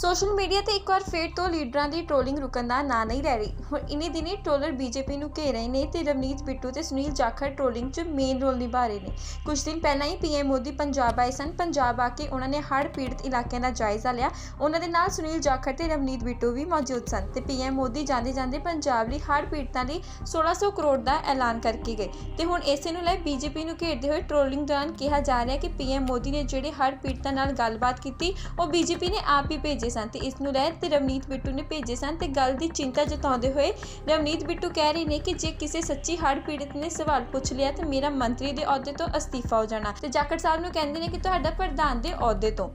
Social media ਤੇ ਇੱਕ ਵਾਰ ਫੇਰ ਤੋਂ ਲੀਡਰਾਂ ਦੀ ਟ੍ਰੋਲਿੰਗ ਰੁਕਣ ਦਾ ਨਾਂ ਨਹੀਂ ਲੈ ਰਹੀ। ਹੁਣ ਇਨੀ ਦਿਨੀ ਟ੍ਰੋਲਰ ਬੀਜੇਪੀ ਨੂੰ ਘੇਰ ਰਹੇ ਨੇ ਤੇ ਰਵਨੀਤ ਬਿੱਟੂ ਤੇ ਸੁਨੀਲ ਜਾਖੜ ਟ੍ਰੋਲਿੰਗ 'ਚ ਮੇਨ ਰੋਲ ਨਿਭਾ ਰਹੇ ਨੇ। ਕੁਝ ਦਿਨ ਪਹਿਲਾਂ ਹੀ ਪੀਐਮ ਮੋਦੀ ਪੰਜਾਬ ਆਏ ਸਨ। ਪੰਜਾਬ ਆ ਕੇ ਉਹਨਾਂ ਨੇ ਹੜ੍ਹ ਪੀੜਤ ਇਲਾਕਿਆਂ ਦਾ ਜਾਇਜ਼ਾ ਲਿਆ। ਉਹਨਾਂ ਦੇ ਨਾਲ ਸੁਨੀਲ ਜਾਖੜ ਤੇ ਰਵਨੀਤ ਬਿੱਟੂ ਵੀ ਮੌਜੂਦ ਸਨ ਤੇ ਪੀਐਮ ਮੋਦੀ ਜਾਂਦੇ ਜਾਂਦੇ ਪੰਜਾਬ ਲਈ ਹੜ੍ਹ ਪੀੜਤਾਂ ਲਈ 1600 ਕਰੋੜ ਦਾ ਐਲਾਨ ਕਰਕੇ ਗਏ। ਤੇ ਹੁਣ ਇਸੇ ਨੂੰ ਲੈ ਬੀਜੇਪੀ ਨੂੰ ਘੇਰਦੇ ਹੋਏ ਟ੍ਰੋਲਿੰਗ ਦੌਰਾਨ ਕਿਹਾ ਜਾ ਰਿਹਾ ਕਿ ਪੀਐਮ ਮੋਦੀ ਨੇ ਜਿਹੜੇ ਹੜ੍ਹ ਪੀੜਤਾਂ ਨਾਲ ਗੱਲਬਾਤ ਕੀਤੀ, ਉਹ ਬੀਜੇਪੀ ਨੇ ਆਪ ਹੀ ਭੇਜੇ ਸਨ ਤੇ ਇਸ ਨੂੰ ਲੈ ਤੇ ਰਵਨੀਤ ਬਿੱਟੂ ਨੇ ਭੇਜੇ ਸਨ ਤੇ ਗੱਲ ਦੀ ਚਿੰਤਾ ਜਤਾਉਂਦੇ ਹੋਏ ਰਵਨੀਤ ਬਿੱਟੂ ਕਹਿ ਰਹੇ ਨੇ ਕਿ ਜੇ ਕਿਸੇ ਸੱਚੀ ਹੜ੍ਹ ਪੀੜਤ ਨੇ ਸਵਾਲ ਪੁੱਛ ਲਿਆ ਤੇ ਮੇਰਾ ਮੰਤਰੀ ਦੇ ਅਹੁਦੇ ਤੋਂ ਅਸਤੀਫਾ ਹੋ ਜਾਣਾ। ਤੇ ਜਾਖੜ ਸਾਹਿਬ ਨੂੰ ਕਹਿੰਦੇ ਨੇ ਕਿ ਤੁਹਾਡਾ ਪ੍ਰਧਾਨ ਦੇ ਅਹੁਦੇ ਤੋਂ।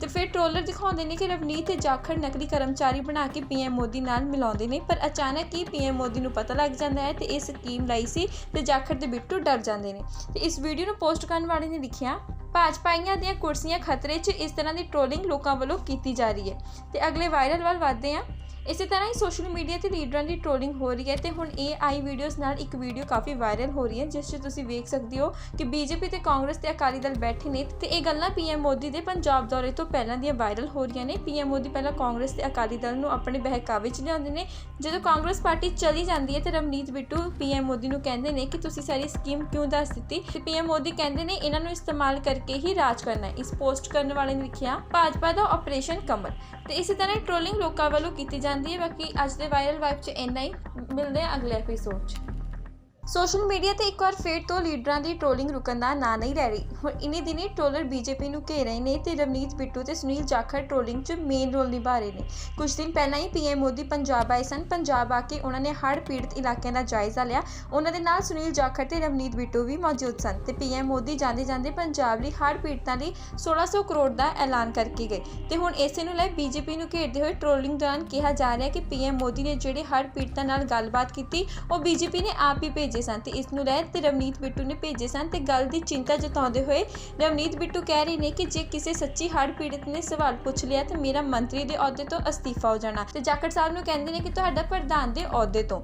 ਤੇ ਫਿਰ ਟ੍ਰੋਲਰ ਦਿਖਾਉਂਦੇ ਨੇ ਕਿ ਰਵਨੀਤ ਤੇ ਜਾਖੜ ਨਕਲੀ ਕਰਮਚਾਰੀ ਬਣਾ ਕੇ ਪੀਐਮ ਮੋਦੀ ਨਾਲ ਮਿਲਾਉਂਦੇ ਨੇ, ਪਰ ਅਚਾਨਕ ਹੀ ਪੀਐਮ ਮੋਦੀ ਨੂੰ ਪਤਾ ਲੱਗ ਜਾਂਦਾ ਹੈ ਤੇ ਇਹ ਸਕੀਮ ਲਾਈ ਸੀ ਤੇ ਜਾਖੜ ਦੇ ਬਿੱਟੂ ਡਰ ਜਾਂਦੇ ਨੇ। ਤੇ ਇਸ ਵੀਡੀਓ ਨੂੰ ਪੋਸਟ ਕਰਨ ਵਾਲੇ ਨੇ ਲਿਖਿਆ ਭਾਜਪਾਈਆਂ ਦੀਆਂ ਕੁਰਸੀਆਂ ਖਤਰੇ 'ਚ ਇਸ ਤਰ੍ਹਾਂ ਦੀ ਟ੍ਰੋਲਿੰਗ ਲੋਕਾਂ ਵੱਲੋਂ ਕੀਤੀ ਜਾ ਰਹੀ ਹੈ। ਤੇ ਅਗਲੇ ਵਾਇਰਲ ਵੱਲ ਵਧਦੇ ਹਾਂ। ਇਸੇ ਤਰ੍ਹਾਂ ਹੀ ਸੋਸ਼ਲ ਮੀਡੀਆ ਤੇ ਲੀਡਰਾਂ ਦੀ ਟ੍ਰੋਲਿੰਗ ਹੋ ਰਹੀ ਹੈ ਤੇ ਹੁਣ AI ਵੀਡੀਓਜ਼ ਨਾਲ ਇੱਕ ਵੀਡੀਓ ਕਾਫੀ ਵਾਇਰਲ ਹੋ ਰਹੀ ਹੈ, ਜਿਸ 'ਚ ਤੁਸੀਂ ਵੇਖ ਸਕਦੇ ਹੋ ਕਿ ਬੀਜੇਪੀ ਤੇ ਕਾਂਗਰਸ ਤੇ ਅਕਾਲੀ ਦਲ ਬੈਠੇ ਨੇ ਤੇ ਇਹ ਗੱਲਾਂ ਪੀਐਮ ਮੋਦੀ ਦੇ ਪੰਜਾਬ ਦੌਰੇ ਤੋਂ ਪਹਿਲਾਂ ਦੀਆਂ ਵਾਇਰਲ ਹੋ ਰਹੀਆਂ ਨੇ। ਪੀਐਮ ਮੋਦੀ ਪਹਿਲਾਂ ਕਾਂਗਰਸ ਤੇ ਅਕਾਲੀ ਦਲ ਨੂੰ ਆਪਣੇ ਬਹਿਕਾਵੇ 'ਚ ਲਿਆਉਂਦੇ ਨੇ। ਜਦੋਂ ਕਾਂਗਰਸ ਪਾਰਟੀ ਚਲੀ ਜਾਂਦੀ ਹੈ ਤੇ ਰਵਨੀਤ ਬਿੱਟੂ ਪੀਐਮ ਮੋਦੀ ਨੂੰ ਕਹਿੰਦੇ ਨੇ ਕਿ ਤੁਸੀਂ ਸਾਰੀ ਸਕੀਮ ਕਿਉਂ ਦੱਸ ਦਿੱਤੀ? ਤੇ ਪੀਐਮ ਮੋਦੀ ਕਹਿੰਦੇ ਨੇ ਇਹਨਾਂ ਨੂੰ ਇਸਤੇਮਾਲ ਕਰਕੇ ਹੀ ਰਾਜ ਕਰਨਾ ਇਸ ਪੋਸਟ ਕਰਨ ਵਾਲੇ ਨੇ ਲਿਖਿਆ, ਭਾਜਪਾ ਦਾ ਆਪਰੇਸ਼ਨ ਕਮਲ। ਤੇ ਇਸੇ ਤਰ੍ਹਾਂ ਟ੍ਰੋਲਿੰਗ ਲੋਕਾਂ ਵੱਲੋਂ ਕੀਤੀ ਜਾਂਦੀ ਹੈ, ਬਾਕੀ ਅੱਜ ਦੇ ਵਾਇਰਲ ਵਾਈਬ 'ਚ ਇੰਨਾ ਹੀ, ਮਿਲਦੇ ਆ ਅਗਲੇ ਐਪੀਸੋਡ 'ਚ। ਸੋਸ਼ਲ ਮੀਡੀਆ ਤੇ ਇੱਕ ਵਾਰ ਫੇਰ ਤੋਂ ਲੀਡਰਾਂ ਦੀ ਟ੍ਰੋਲਿੰਗ ਰੁਕਣ ਦਾ ਨਾਂ ਨਹੀਂ ਲੈ ਰਹੀ। ਹੁਣ ਇਨੀ ਦਿਨੀ ਟ੍ਰੋਲਰ ਬੀਜੇਪੀ ਨੂੰ ਘੇਰ ਰਹੇ ਨੇ ਤੇ ਰਵਨੀਤ ਬਿੱਟੂ ਤੇ ਸੁਨੀਲ ਜਾਖੜ ਟ੍ਰੋਲਿੰਗ 'ਚ ਮੇਨ ਰੋਲ ਨਿਭਾ ਰਹੇ ਨੇ। ਕੁਝ ਦਿਨ ਪਹਿਲਾਂ ਹੀ ਪੀਐਮ ਮੋਦੀ ਪੰਜਾਬ ਆਏ ਸਨ। ਪੰਜਾਬ ਆ ਕੇ ਉਹਨਾਂ ਨੇ ਹੜ੍ਹ ਪੀੜਤ ਇਲਾਕਿਆਂ ਦਾ ਜਾਇਜ਼ਾ ਲਿਆ। ਉਹਨਾਂ ਦੇ ਨਾਲ ਸੁਨੀਲ ਜਾਖੜ ਤੇ ਰਵਨੀਤ ਬਿੱਟੂ ਵੀ ਮੌਜੂਦ ਸਨ ਤੇ ਪੀਐਮ ਮੋਦੀ ਜਾਂਦੇ ਜਾਂਦੇ ਪੰਜਾਬ ਲਈ ਹੜ੍ਹ ਪੀੜਤਾਂ ਲਈ 1600 ਕਰੋੜ ਦਾ ਐਲਾਨ ਕਰਕੇ ਗਏ। ਤੇ ਹੁਣ ਇਸੇ ਨੂੰ ਲੈ ਬੀਜੇਪੀ ਨੂੰ ਘੇਰਦੇ ਹੋਏ ਟ੍ਰੋਲਿੰਗ ਦੌਰਾਨ ਕਿਹਾ ਜਾ ਰਿਹਾ ਕਿ ਪੀਐਮ ਮੋਦੀ ਨੇ ਜਿਹੜੇ ਹੜ੍ਹ ਪੀੜਤਾਂ ਨਾਲ ਗੱਲਬਾਤ ਕੀਤੀ, ਉਹ ਬੀਜੇਪੀ ਨੇ ਆਪ ਹੀ ਭੇਜੇ ਸਨ ਤੇ ਇਸ ਨੂੰ ਲੈ ਤੇ ਰਵਨੀਤ ਬਿੱਟੂ ਨੇ ਭੇਜੇ ਸਨ ਤੇ ਗੱਲ ਦੀ ਚਿੰਤਾ ਜਤਾਉਂਦੇ ਹੋਏ ਰਵਨੀਤ ਬਿੱਟੂ ਕਹਿ ਰਹੇ ਨੇ ਕਿ ਜੇ ਕਿਸੇ ਸੱਚੀ ਹੜ੍ਹ ਪੀੜਤ ਨੇ ਸਵਾਲ ਪੁੱਛ ਲਿਆ ਤੇ ਮੇਰਾ ਮੰਤਰੀ ਦੇ ਅਹੁਦੇ ਤੋਂ ਅਸਤੀਫਾ ਹੋ ਜਾਣਾ। ਤੇ ਜਾਖੜ ਸਾਹਿਬ ਨੂੰ ਕਹਿੰਦੇ ਨੇ ਕਿ ਤੁਹਾਡਾ ਪ੍ਰਧਾਨ ਦੇ ਅਹੁਦੇ ਤੋਂ।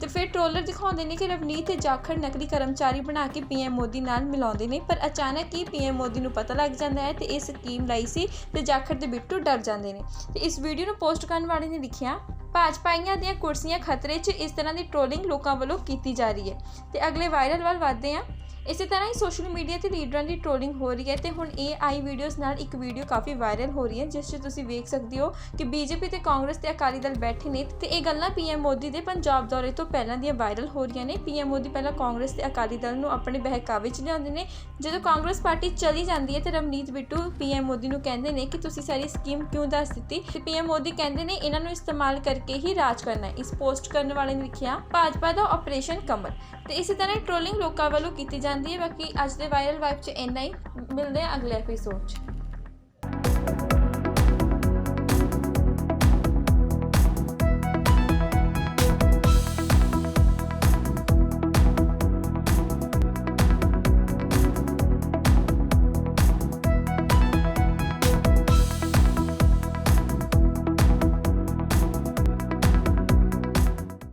ਤੇ ਫਿਰ ਟ੍ਰੋਲਰ ਦਿਖਾਉਂਦੇ ਨੇ ਕਿ ਰਵਨੀਤ ਤੇ ਜਾਖੜ ਨਕਲੀ ਕਰਮਚਾਰੀ ਬਣਾ ਕੇ ਪੀਐਮ ਮੋਦੀ ਨਾਲ ਮਿਲਾਉਂਦੇ ਨੇ, ਪਰ ਅਚਾਨਕ ਹੀ ਪੀਐਮ ਮੋਦੀ ਨੂੰ ਪਤਾ ਲੱਗ ਜਾਂਦਾ ਹੈ ਤੇ ਇਹ ਸਕੀਮ ਲਾਈ ਸੀ ਤੇ ਜਾਖੜ ਦੇ ਬਿੱਟੂ ਡਰ ਜਾਂਦੇ ਨੇ। ਤੇ ਇਸ ਵੀਡੀਓ ਨੂੰ ਪੋਸਟ ਕਰਨ ਵਾਲੇ ਨੇ ਲਿਖਿਆ ਭਾਜਪਾਈਆਂ ਦੀਆਂ ਕੁਰਸੀਆਂ ਖਤਰੇ 'ਚ ਇਸ ਤਰ੍ਹਾਂ ਦੀ ਟ੍ਰੋਲਿੰਗ ਲੋਕਾਂ ਵੱਲੋਂ ਕੀਤੀ ਜਾ ਰਹੀ ਹੈ। ਤੇ ਅਗਲੇ ਵਾਇਰਲ ਵੱਲ ਵਧਦੇ ਹਾਂ। ਇਸੇ ਤਰ੍ਹਾਂ ਹੀ ਸੋਸ਼ਲ ਮੀਡੀਆ ਤੇ ਲੀਡਰਾਂ ਦੀ ਟ੍ਰੋਲਿੰਗ ਹੋ ਰਹੀ ਹੈ ਤੇ ਹੁਣ AI ਵੀਡੀਓਜ਼ ਨਾਲ ਇੱਕ ਵੀਡੀਓ ਕਾਫੀ ਵਾਇਰਲ ਹੋ ਰਹੀ ਹੈ, ਜਿਸ 'ਚ ਤੁਸੀਂ ਵੇਖ ਸਕਦੇ ਹੋ ਕਿ ਬੀਜੇਪੀ ਤੇ ਕਾਂਗਰਸ ਤੇ ਅਕਾਲੀ ਦਲ ਬੈਠੇ ਨੇ ਤੇ ਇਹ ਗੱਲਾਂ ਪੀਐਮ ਮੋਦੀ ਦੇ ਪੰਜਾਬ ਦੌਰੇ ਤੋਂ ਪਹਿਲਾਂ ਦੀਆਂ ਵਾਇਰਲ ਹੋ ਰਹੀਆਂ ਨੇ। ਪੀਐਮ ਮੋਦੀ ਪਹਿਲਾਂ ਕਾਂਗਰਸ ਤੇ ਅਕਾਲੀ ਦਲ ਨੂੰ ਆਪਣੇ ਬਹਿਕਾਵੇ 'ਚ ਲਿਆਉਂਦੇ ਨੇ। ਜਦੋਂ ਕਾਂਗਰਸ ਪਾਰਟੀ ਚਲੀ ਜਾਂਦੀ ਹੈ ਤੇ ਰਵਨੀਤ ਬਿੱਟੂ ਪੀਐਮ ਮੋਦੀ ਨੂੰ ਕਹਿੰਦੇ ਨੇ ਕਿ ਤੁਸੀਂ ਸਾਰੀ ਸਕੀਮ ਕਿਉਂ ਦੱਸ ਦਿੱਤੀ? ਤੇ ਪੀਐਮ ਮੋਦੀ ਕਹਿੰਦੇ ਨੇ ਇਹਨਾਂ ਨੂੰ ਇਸਤੇਮਾਲ ਕਰਕੇ ਹੀ ਰਾਜ ਕਰਨਾ ਇਸ ਪੋਸਟ ਕਰਨ ਵਾਲੇ ਨੇ ਲਿਖਿਆ, ਭਾਜਪਾ ਦਾ ਆਪਰੇਸ਼ਨ ਕਮਲ। ਤੇ ਇਸੇ ਤਰ੍ਹਾਂ ਟ੍ਰੋਲਿੰਗ ਲੋਕਾਂ ਵੱਲੋਂ ਕੀਤੀ ਜਾਂਦੀ ਹੈ, ਬਾਕੀ ਅੱਜ ਦੇ ਵਾਇਰਲ ਵਾਈਬ 'ਚ ਇੰਨਾ ਹੀ, ਮਿਲਦੇ ਆ ਅਗਲੇ ਐਪੀਸੋਡ 'ਚ।